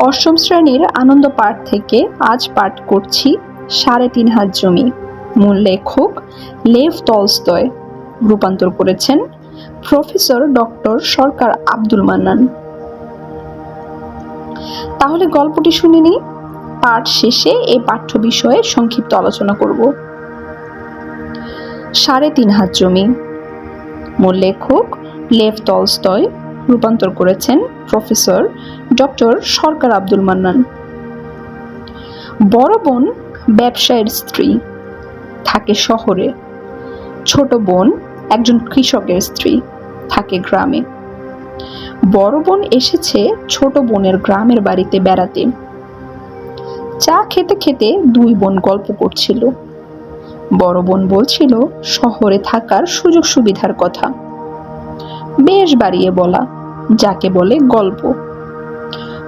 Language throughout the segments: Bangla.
অষ্টম শ্রেণির আনন্দ পাঠ থেকে আজ পাঠ করছি সাড়ে তিন হাত জমি। মূল লেখক লেভ তলস্তয় রূপান্তর করেছেন প্রফেসর ডক্টর সরকার আব্দুল মান্নান। তাহলে গল্পটি শুনে নিই। পাঠ শেষে এই পাঠ্য বিষয়ে সংক্ষিপ্ত আলোচনা করব। সাড়ে তিন হাত জমি। মূল লেখক লেভ তলস্তয় রূপান্তর করেছেন প্রফেসর ডক্টর সরকার আব্দুল মান্নান। বড় বোন ব্যবসায়ের স্ত্রী থাকে শহরে। ছোট বোন একজন কৃষকের স্ত্রী থাকে গ্রামে। বড় বোন এসেছে ছোট বোনের গ্রামের বাড়িতে বেড়াতে। চা খেতে খেতে দুই বোন গল্প করছিল। বড় বোন বলছিল, শহরে থাকার সুযোগ সুবিধার কথা। বেশ বাড়িয়ে বলা। যাকে বলে গল্প।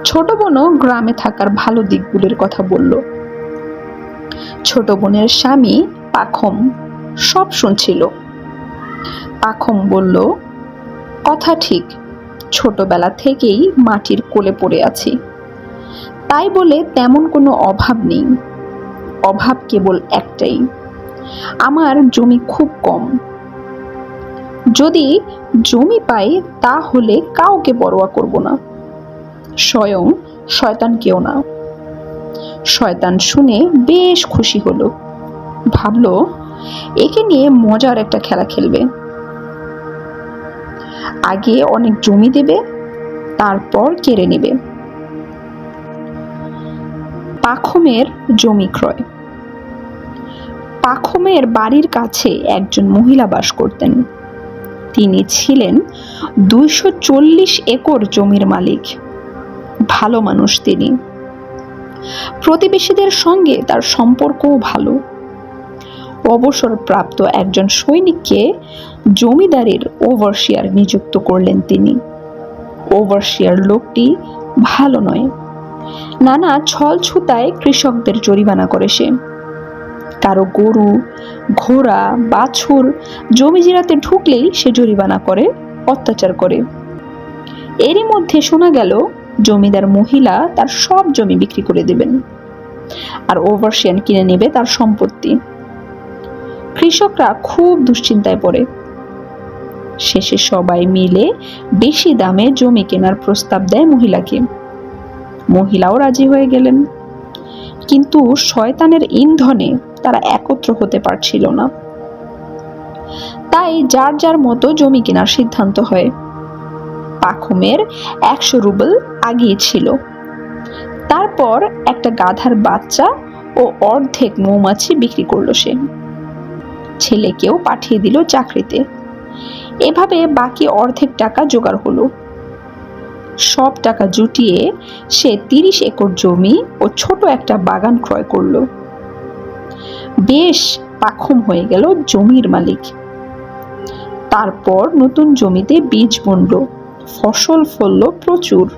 ছোট বোনও গ্রামে থাকার ভালো দিকগুলির কথা বলল। ছোট বোনের স্বামী পাখম সব শুনছিল। পাখম বলল, কথা ঠিক, ছোটবেলা থেকেই মাটির কোলে পড়ে আছি। তাই বলে তেমন কোনো অভাব নেই। অভাব কেবল একটাই, আমার জমি খুব কম। যদি জমি পাই, তাহলে কাউকে পরোয়া করব না। স্বয়ং শয়তান কেউ না। শয়তান শুনে বেশ খুশি হলো। ভাবলো, একে নিয়ে মজার একটা খেলা খেলবে। আগে অনেক জমি দেবে, তারপর কেড়ে নেবে। পাখমের জমি ক্রয়। পাখমের বাড়ির কাছে একজন মহিলা বাস করতেন। তিনি ছিলেন দুইশো চল্লিশ একর জমির মালিক। ভালো মানুষ তিনি। প্রতিবেশীদের সঙ্গে তার সম্পর্কও ভালো। অবসরপ্রাপ্ত একজন সৈনিককে জমিদারির ওভারশিয়ার নিযুক্ত করলেন তিনি। ওভারশিয়ার লোকটি ভালো নয়। নানা ছল ছুতায় কৃষকদের জরিমানা করে সে। কারও গরু, ঘোড়া, বাছুর জমি জিরাতে ঢুকলেই সে জরিমানা করে, অত্যাচার করে। এরই মধ্যে শোনা গেল, জমিদার মহিলা তার সব জমি বিক্রি করে দেবেন আর ওভারশিয়ান কিনে নেবে তার সম্পত্তি। কৃষকরা খুব দুশ্চিন্তায় পড়ে। শেষে সবাই মিলে বেশি দামে জমি কেনার প্রস্তাব দেয় মহিলাকে। মহিলাও রাজি হয়ে গেলেন। কিন্তু শয়তানের ইন্ধনে তারা একত্র হতে পারছিল না। তাই যার যার মতো জমি কেনার সিদ্ধান্ত হয়। পাখমের একশো রুবেল আগিয়েছিল তারপর একটা গাধার বাচ্চা ও অর্ধেক মৌমাছি বিক্রি করল সে। ছেলেকেও পাঠিয়ে দিল চাকরিতে। এভাবে বাকি অর্ধেক টাকা জোগাড় হলো। সব টাকা জুটিয়ে সে তিরিশ একর জমি ও ছোট একটা বাগান ক্রয় করল। বেশ পাখম হয়ে গেল জমির মালিক। তারপর নতুন জমিতে বীজ বুনল, ফসল ফলল প্রচুর।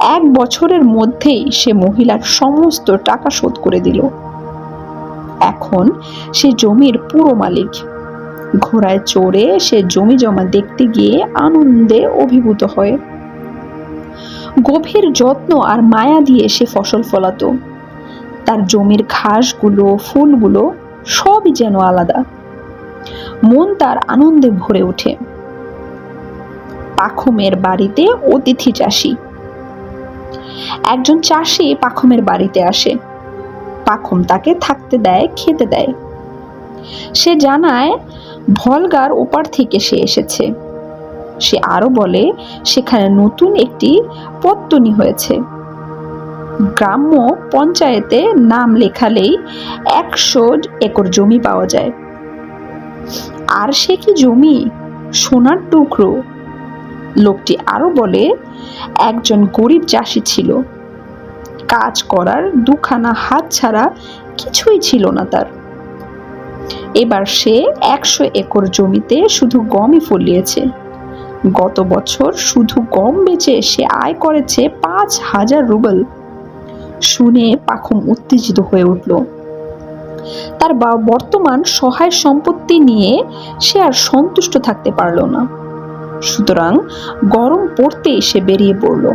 এক বছরের মধ্যেই সে মহিলার সমস্ত টাকা শোধ করে দিল। এখন সে জমির পুরো মালিক। ঘোড়ায় চড়ে সে জমি জমা দেখতে গিয়ে আনন্দে অভিভূত হয়। গভীর যত্ন আর মায়া দিয়ে সে ফসল ফলাতো। তার জমির ঘাসগুলো, ফুলগুলো সবই যেন আলাদা। মন তার আনন্দে ভরে ওঠে। পাখমের বাড়িতে অতিথি চাষি। একজন চাষি পাখমের বাড়িতে আসে। পাখম তাকে থাকতে দেয়, খেতে দেয়। সে জানায়, ভলগার ওপার থেকে সে এসেছে। সে আরও বলে, সেখানে নতুন একটি পত্তনি হয়েছে। গ্রাম্য পঞ্চায়েতে নাম লেখালেই একশো একর জমি পাওয়া যায়। আর সে কি জমি? সোনার টুকরো। লোকটি আরও বলে, একজন গরিব চাষি ছিল। কাজ করার দুখানা হাত ছাড়া কিছুই ছিল না তার। এবার সে একশো একর জমিতে শুধু গমই ফলিয়েছে। গত বছর শুধু গম বেচে সে আয় করেছে পাঁচ হাজার রুবেল। শুনে পাখম উত্তেজিত হয়ে উঠল। তার বর্তমান সহায় সম্পত্তি নিয়ে সে আর সন্তুষ্ট থাকতে পারল না। সুতরাং গরম পড়তে এসে বেরিয়ে পড়ল।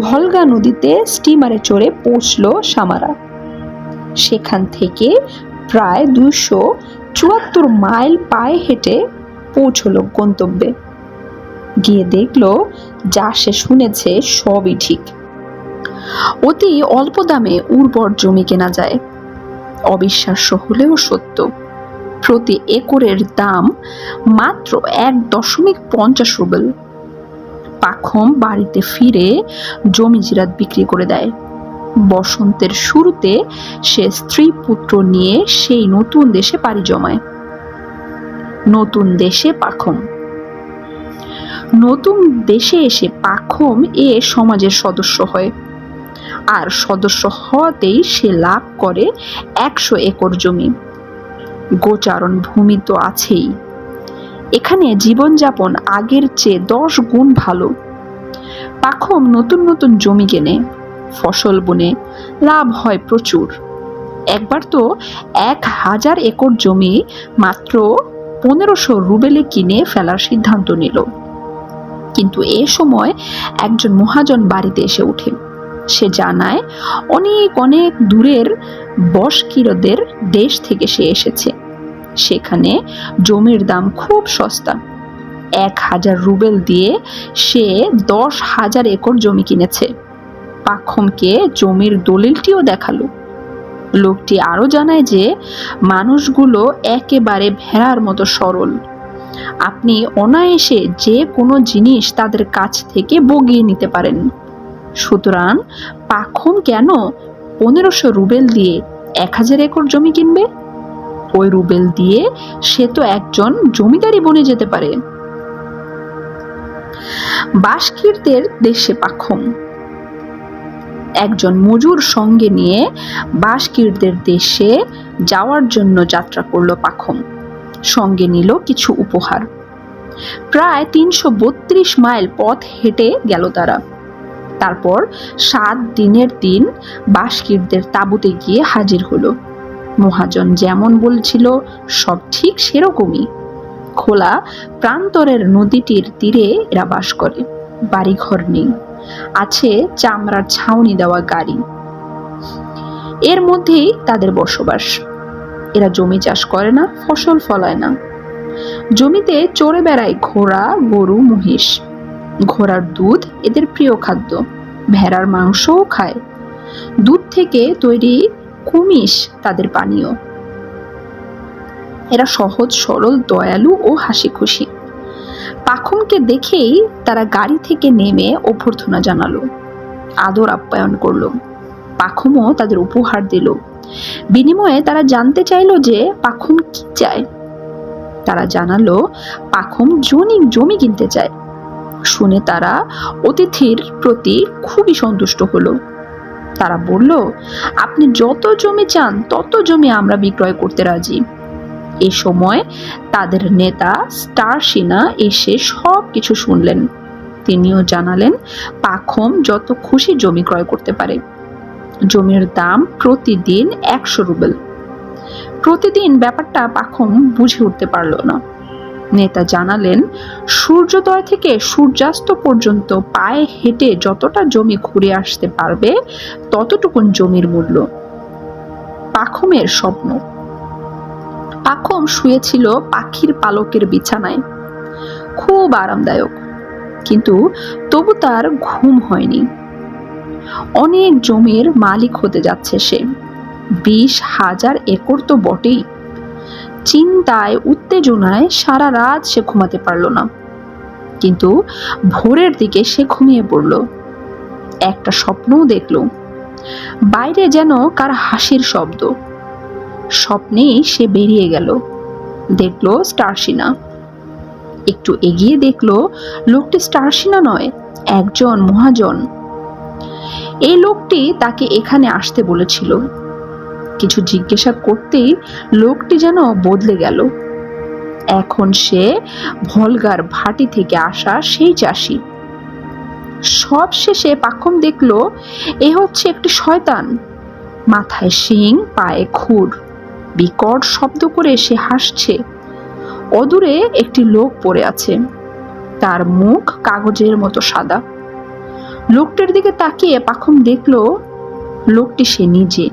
ভলগা নদীতে স্টিমারে চড়ে পৌঁছল সামারা। সেখান থেকে প্রায় দুশো চুয়াত্তর মাইল পায়ে হেঁটে পৌঁছল গন্তব্যে। গিয়ে দেখল, যা সে শুনেছে সবই ঠিক। অতি অল্প দামে উর্বর জমি কেনা যায়। অবিশ্বাস্য হলেও সত্য। প্রতি একরের দাম মাত্র এক দশমিক পঞ্চাশ রুবেল। পাখম বাড়িতে ফিরে জমি জিরাত বিক্রি করে দেয়। বসন্তের শুরুতে সে স্ত্রী পুত্র নিয়ে সেই নতুন দেশে পাড়ি জমায়। নতুন দেশে পাখম। নতুন দেশে এসে পাখম এ সমাজের সদস্য হয়। আর সদস্য হওয়াতেই সে লাভ করে একশো একর জমি। গোচারণ ভূমি তো আছেই। এখানে জীবনযাপন আগের চেয়ে দশ গুণ ভালো। পাখম নতুন নতুন জমি কেনে, ফসল বুনে, লাভ হয় প্রচুর। একবার তো এক হাজার একর জমি মাত্র পনেরোশো রুবেলে কিনে ফেলার সিদ্ধান্ত নিল। কিন্তু এ সময় একজন মহাজন বাড়িতে এসে ওঠে। সে জানায়, অনেক অনেক দূরের বসকিরদের দেশ থেকে সে এসেছে। সেখানে জমির দাম খুব সস্তা। এক হাজার রুবেল দিয়ে সে দশ হাজার একর জমি কিনেছে। পাখমকে জমির দলিলটিও দেখাল। লোকটি আরও জানায় যে, মানুষগুলো একেবারে ভেড়ার মতো সরল। আপনি অনায়াসে যে কোনো জিনিস তাদের কাছ থেকে বগিয়ে নিতে পারেন। সুতরাং পাখম কেন পনেরোশো রুবেল দিয়ে এক হাজার একর জমি কিনবে? ওই রুবেল দিয়ে সে তো একজন জমিদারি বনে যেতে পারে। বাসকিরদের দেশে পাখম। একজন মজুর সঙ্গে নিয়ে বাসকিরদের দেশে যাওয়ার জন্য যাত্রা করল পাখম। সঙ্গে নিল কিছু উপহার। প্রায় তিনশো বত্রিশ মাইল পথ হেঁটে গেল তারা। তারপর সাত দিনের দিন বাসকিরদের তাঁবুতে গিয়ে হাজির হলো। মহাজন যেমন বলছিল, সব ঠিক সেরকমই। খোলা প্রান্তরের নদীটির তীরে এরা বাস করে, বাড়িঘর নেই, আছে চামড়ার ছাউনি দেওয়া গাড়ি। এর মধ্যেই তাদের বসবাস। এরা জমি চাষ করে না, ফসল ফলায় না। জমিতে চড়ে বেড়ায় ঘোড়া, গরু, মহিষ। ঘোড়ার দুধ এদের প্রিয় খাদ্য। ভেড়ার মাংসও খায়। দুধ থেকে তৈরি কুমিশ তাদের পানীয়। এরা সহজ, সরল, দয়ালু ও হাসি খুশি পাখমকে দেখেই তারা গাড়ি থেকে নেমে অভ্যর্থনা জানালো। আদর আপ্যায়ন করল। পাখমও তাদের উপহার দিল। বিনিময়ে তারা জানতে চাইল যে পাখম কি চায়। তারা জানালো পাখম জমি জমি কিনতে চায়। শুনে তারা অতিথির প্রতি খুবই সন্তুষ্ট হলো। তারা বলল, আপনি যত জমি চান, তত জমি আমরা বিক্রয় করতে রাজি। এ সময় তাদের নেতা স্টার সিনা এসে সব কিছু শুনলেন। তিনিও জানালেন, পাখম যত খুশি জমি ক্রয় করতে পারে। জমির দাম প্রতিদিন একশো রুবেল। প্রতিদিন ব্যাপারটা পাখম বুঝে উঠতে পারল না। নেতা জানালেন, সূর্যোদয় থেকে সূর্যাস্ত পর্যন্ত পায়ে হেঁটে যতটা জমি ঘুরে আসতে পারবে, ততটুকুন জমির মূল্য। পাখমের স্বপ্ন। পাখম শুয়েছিল পাখির পালকের বিছানায়। খুব আরামদায়ক। কিন্তু তবু তার ঘুম হয়নি। অনেক জমির মালিক হতে যাচ্ছে সে। বিশ হাজার একর তো বটেই। চিন্তায়, উত্তেজনায় সারা রাত সে ঘুমাতে পারল না। কিন্তু ভোরের দিকে সে ঘুমিয়ে পড়ল। একটা স্বপ্নও দেখল। বাইরে যেন কার হাসির শব্দ। স্বপ্নেই সে বেরিয়ে গেল। দেখল স্টারসিনা একটু এগিয়ে দেখল, লোকটি স্টারসিনা নয়, একজন মহাজন। এই লোকটি তাকে এখানে আসতে বলেছিল। কিছু জিজ্ঞাসা করতেই লোকটি যেন বদলে গেল। এখন সে ভলগার ভাটি থেকে আসা সেই চাষি। সব শেষে পাখম দেখল, এ হচ্ছে একটি শয়তান। মাথায় শিং, পায়ে খুর। বিকট শব্দ করে সে হাসছে। অদূরে একটি লোক পড়ে আছে। তার মুখ কাগজের মতো সাদা। লোকটির দিকে তাকিয়ে পাখম দেখল, লোকটি সে নিজে।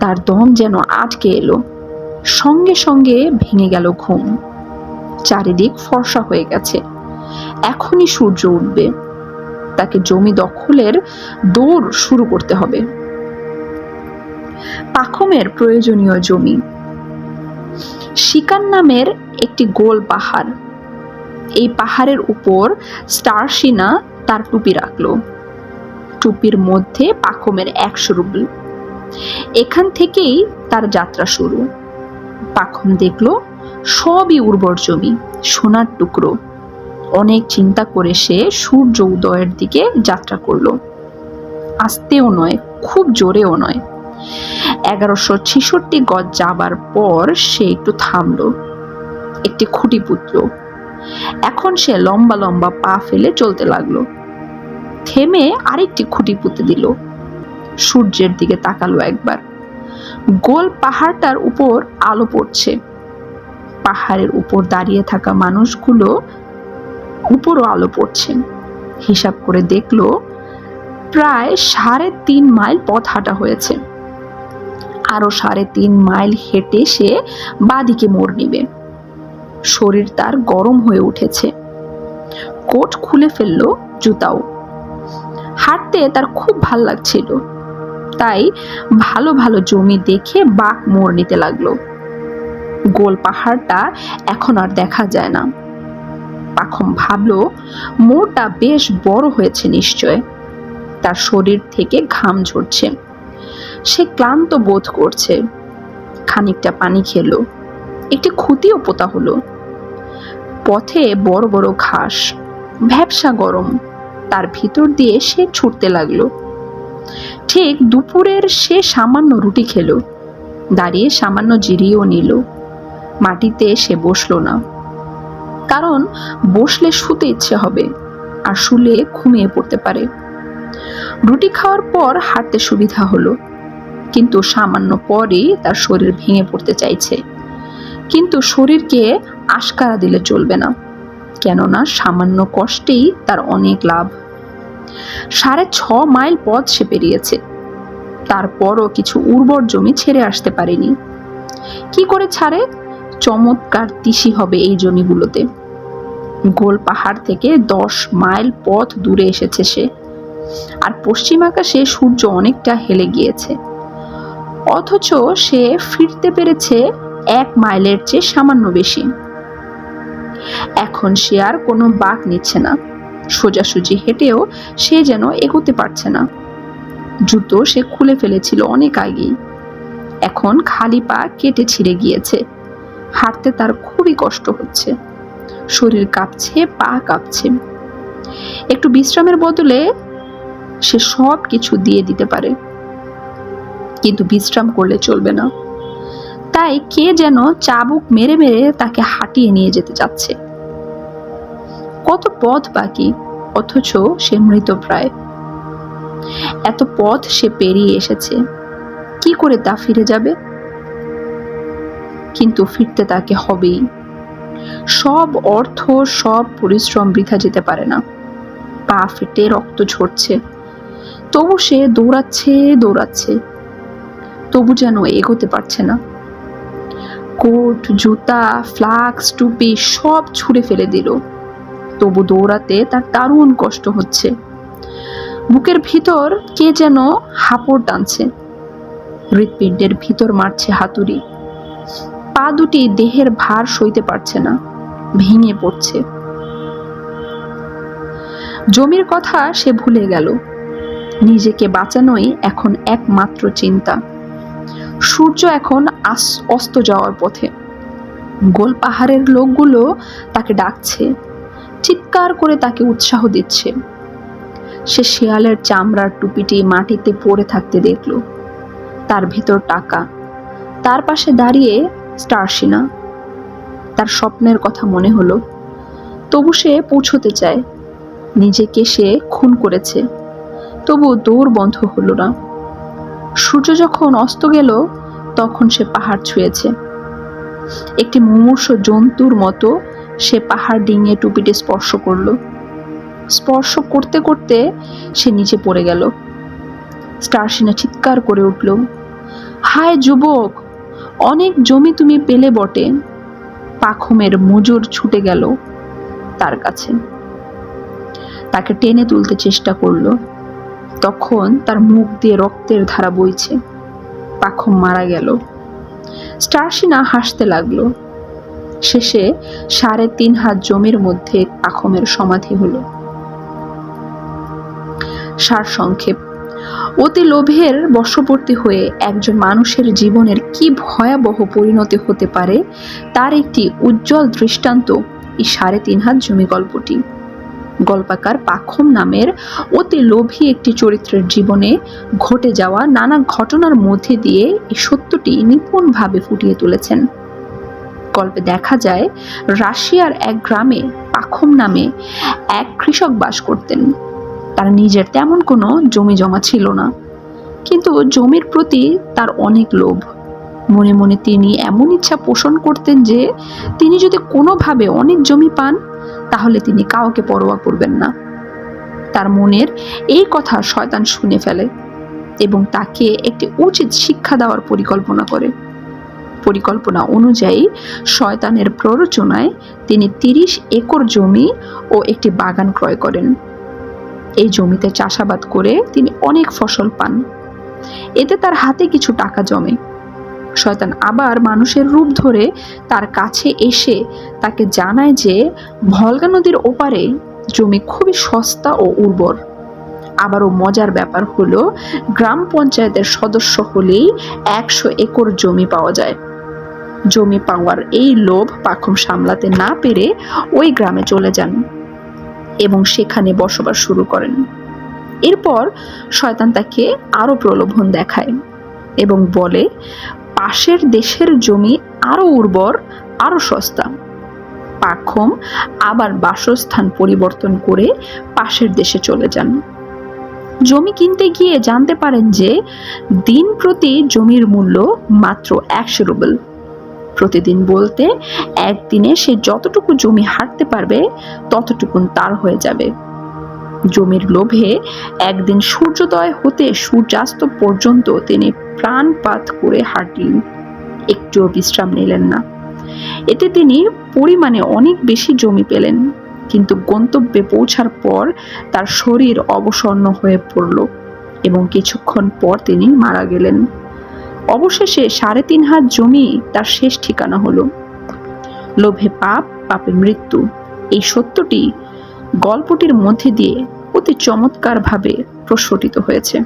তার দম যেন আটকে এলো। সঙ্গে সঙ্গে ভেঙে গেল ঘুম। চারিদিক ফর্সা হয়ে গেছে। এখনই সূর্য উঠবে। তাকে জমি দখলের দৌড় শুরু করতে হবে। পাখমের প্রয়োজনীয় জমি। শিকার নামের একটি গোল পাহাড়। এই পাহাড়ের উপর স্টারসিনা তার টুপি রাখল। টুপির মধ্যে পাখমের একশো রুবল এখান থেকেই তার যাত্রা শুরু। পাখম দেখল, সবই উর্বর জমি, সোনার টুকরো। অনেক চিন্তা করে সে সূর্য উদয়ের দিকে যাত্রা করল। আস্তেও নয়, খুব জোরেও নয়। এগারোশো ছেষট্টি গজ যাবার পর সে একটু থামল। একটি খুঁটি পুতল এখন সে লম্বা লম্বা পা ফেলে চলতে লাগল। থেমে আরেকটি খুঁটি পুঁতে দিল। সূর্যের দিকে তাকালো একবার। গোল পাহাড়টার উপর আলো পড়ছে। পাহাড়ের উপর দাঁড়িয়ে থাকা মানুষগুলো উপরও আলো পড়ছে। হিসাব করে দেখল, প্রায় সাড়ে তিন মাইল পথ হাঁটা হয়েছে। আরও সাড়ে তিন মাইল হেঁটে সে বাদিকে মোড় নিবে। শরীর তার গরম হয়ে উঠেছে। কোট খুলে ফেলল জুতাও। হাঁটতে তার খুব ভালো লাগছিল। তাই ভালো ভালো জমি দেখে বাঘ মোড় নিতে লাগল। গোল পাহাড়টা এখন আর দেখা যায় না। পাখম ভাবলো, মোড়টা বেশ বড় হয়েছে নিশ্চয়। তার শরীর থেকে ঘাম ঝরছে। সে ক্লান্ত বোধ করছে। খানিকটা পানি খেলো। একটি খুঁতিও পোতা হলো। পথে বড় বড় ঘাস, ভ্যাবসা গরম। তার ভিতর দিয়ে সে ছুটতে লাগল। ঠিক দুপুরের সে সামান্য রুটি খেলো। দাঁড়িয়ে সামান্য জিরিয়েও নিল। মাটিতে সে বসল না। কারণ বসলে শুতে ইচ্ছে হবে আর শুলে ঘুমিয়ে পড়তে পারে। রুটি খাওয়ার পর হাঁটতে সুবিধা হলো। কিন্তু সামান্য পরেই তার শরীর ভেঙে পড়তে চাইছে। কিন্তু শরীরকে আশকারা দিলে চলবে না। কেননা সামান্য কষ্টেই তার অনেক লাভ। সাড়ে ছ মাইল পথ সে পেরিয়েছে। তারপরও কিছু উর্বর জমি ছেড়ে আসতে পারেনি। কি করে ছাড়ে? চমৎকার তিসি হবে এই জমিগুলোতে। গোল পাহাড় থেকে দশ মাইল পথ দূরে এসেছে সে। আর পশ্চিম আকাশে সূর্য অনেকটা হেলে গিয়েছে। অথচ সে ফিরতে পেরেছে এক মাইলের চেয়ে সামান্য বেশি। এখন সে আর কোনো বাঘ নিচ্ছে না। সোজাসুজি হেঁটেও সে যেন এগোতে পারছে না। জুতো সে খুলে ফেলেছিল অনেক আগেই। এখন খালি পা কেটে ছিঁড়ে গিয়েছে। হাঁটতে তার খুবই কষ্ট হচ্ছে। শরীর কাঁপছে, পা কাঁপছে। একটু বিশ্রামের বদলে সে সব কিছু দিয়ে দিতে পারে। কিন্তু বিশ্রাম করলে চলবে না। তাই কে যেন চাবুক মেরে মেরে তাকে হাঁটিয়ে নিয়ে যেতে যাচ্ছে কত পথ বাকি, অথচ সে মৃত প্রায়। এত পথ সে পেরিয়ে এসেছে। কি করে তা ফিরে যাবে? কিন্তু ফিরতে তাকে হবেই। সব অর্থ, সব পরিশ্রম বৃথা যেতে পারে না। পা ফেটে রক্ত ঝরছে। তবু সে দৌড়াচ্ছে দৌড়াচ্ছে। তবু যেন এগোতে পারছে না। কোট, জুতা, ফ্লাক্স, টুপি সব ছুঁড়ে ফেলে দিল। তবু দৌড়াতে তার দারুণ কষ্ট হচ্ছে। বুকের ভিতর কে যেন হাঁপড় টানছে। হৃৎপিণ্ডের ভিতর মারছে হাতুড়ি। পা দুটি দেহের ভার সইতে পারছে না, ভেঙে পড়ছে। জমির কথা সে ভুলে গেল। নিজেকে বাঁচানোই এখন একমাত্র চিন্তা। সূর্য এখন অস্ত যাওয়ার পথে। গোল পাহাড়ের লোকগুলো তাকে ডাকছে। চিৎকার করে তাকে উৎসাহ দিচ্ছে। সে শেয়ালের চামড়ার টুপিটি মাটিতে পড়ে থাকতে দেখল। তার ভেতর টাকা। তার পাশে দাঁড়িয়ে স্টারসিনা তার স্বপ্নের কথা মনে হলো। তবু সে পৌঁছতে চায়। নিজেকে সে খুন করেছে। তবু দৌড় বন্ধ হলো না। সূর্য যখন অস্ত গেল, তখন সে পাহাড় ছুঁয়েছে। একটি মুমূর্ষ জন্তুর মতো সে পাহাড় ডিঙিয়ে টুপিটি স্পর্শ করল। স্পর্শ করতে করতে সে নিচে পড়ে গেল। স্টারসিনা চিৎকার করে উঠল, হায় যুবক, অনেক জমি তুমি পেলে বটে। পাখমের মজুর ছুটে গেল তার কাছে। তাকে টেনে তুলতে চেষ্টা করল। তখন তার মুখ দিয়ে রক্তের ধারা বইছে। পাখম মারা গেল। স্টারসিনা হাসতে লাগল। শেষে সাড়ে তিন হাত জমির মধ্যে পাখমের সমাধি হল। সার সংক্ষেপ, অতি লোভের বশবর্তী হয়ে একজন মানুষের জীবনের কি ভয়াবহ পরিণতি হতে পারে, তার একটি উজ্জ্বল দৃষ্টান্ত এই সাড়ে তিন হাত জমি গল্পটি। গল্পাকার পাখম নামের অতি লোভী একটি চরিত্রের জীবনে ঘটে যাওয়া নানা ঘটনার মধ্যে দিয়ে এই সত্যটি নিপুণভাবে ফুটিয়ে তুলেছেন। গল্পে দেখা যায়, রাশিয়ার এক গ্রামে পাখম নামে এক কৃষক বাস করতেন। তার নিজের তেমন কোনো জমি জমা ছিল না। কিন্তু জমির প্রতি তার অনেক লোভ। মনে মনে তিনি এমন ইচ্ছা পোষণ করতেন যে, তিনি যদি কোনোভাবে অনেক জমি পান, তাহলে তিনি কাউকে পরোয়া করবেন না। তার মনের এই কথা শয়তান শুনে ফেলে এবং তাকে একটি উচিত শিক্ষা দেওয়ার পরিকল্পনা করে। পরিকল্পনা অনুযায়ী শয়তানের প্ররোচনায় তিনি তিরিশ একর জমি ও একটি বাগান ক্রয় করেন। এই জমিতে চাষাবাদ করে তিনি অনেক ফসল পান। এতে তার হাতে কিছু টাকা জমে। শয়তান আবার মানুষের রূপ ধরে তার কাছে এসে তাকে জানায় যে ভলগা নদীর ওপারে জমি খুবই সস্তা ও উর্বর। আবারও মজার ব্যাপার হলো, গ্রাম পঞ্চায়েতের সদস্য হলেই একশো একর জমি পাওয়া যায়। জমি পাওয়ার এই লোভ পাখম সামলাতে না পেরে ওই গ্রামে চলে যান এবং সেখানে বসবাস শুরু করেন। এরপর শয়তান তাকে আরও প্রলোভন দেখায় এবং বলে, পাশের দেশের জমি আরও উর্বর, আরও সস্তা। পাখম আবার বাসস্থান পরিবর্তন করে পাশের দেশে চলে যান। জমি কিনতে গিয়ে জানতে পারেন যে দিন প্রতি জমির মূল্য মাত্র একশো রুবেল। প্রতিদিন বলতে একদিনে সে যতটুকু জমি হাঁটতে পারবে, ততটুকুন তার হয়ে যাবে। জমির লোভে একদিন সূর্যোদয় হতে সূর্যাস্ত পর্যন্ত তিনি প্রাণপাত করে হাঁটলেন। একটুও বিশ্রাম নিলেন না। এতে তিনি পরিমাণে অনেক বেশি জমি পেলেন, কিন্তু গন্তব্যে পৌঁছার পর তার শরীর অবসন্ন হয়ে পড়ল এবং কিছুক্ষণ পর তিনি মারা গেলেন। অবশেষে সাড়ে তিন হাত জমি তার শেষ ঠিকানা হলো। লোভে পাপ, পাপে মৃত্যু। এই সত্যটি গল্পটির মধ্যে দিয়ে অতি চমৎকারভাবে প্রস্ফুটিত হয়েছে।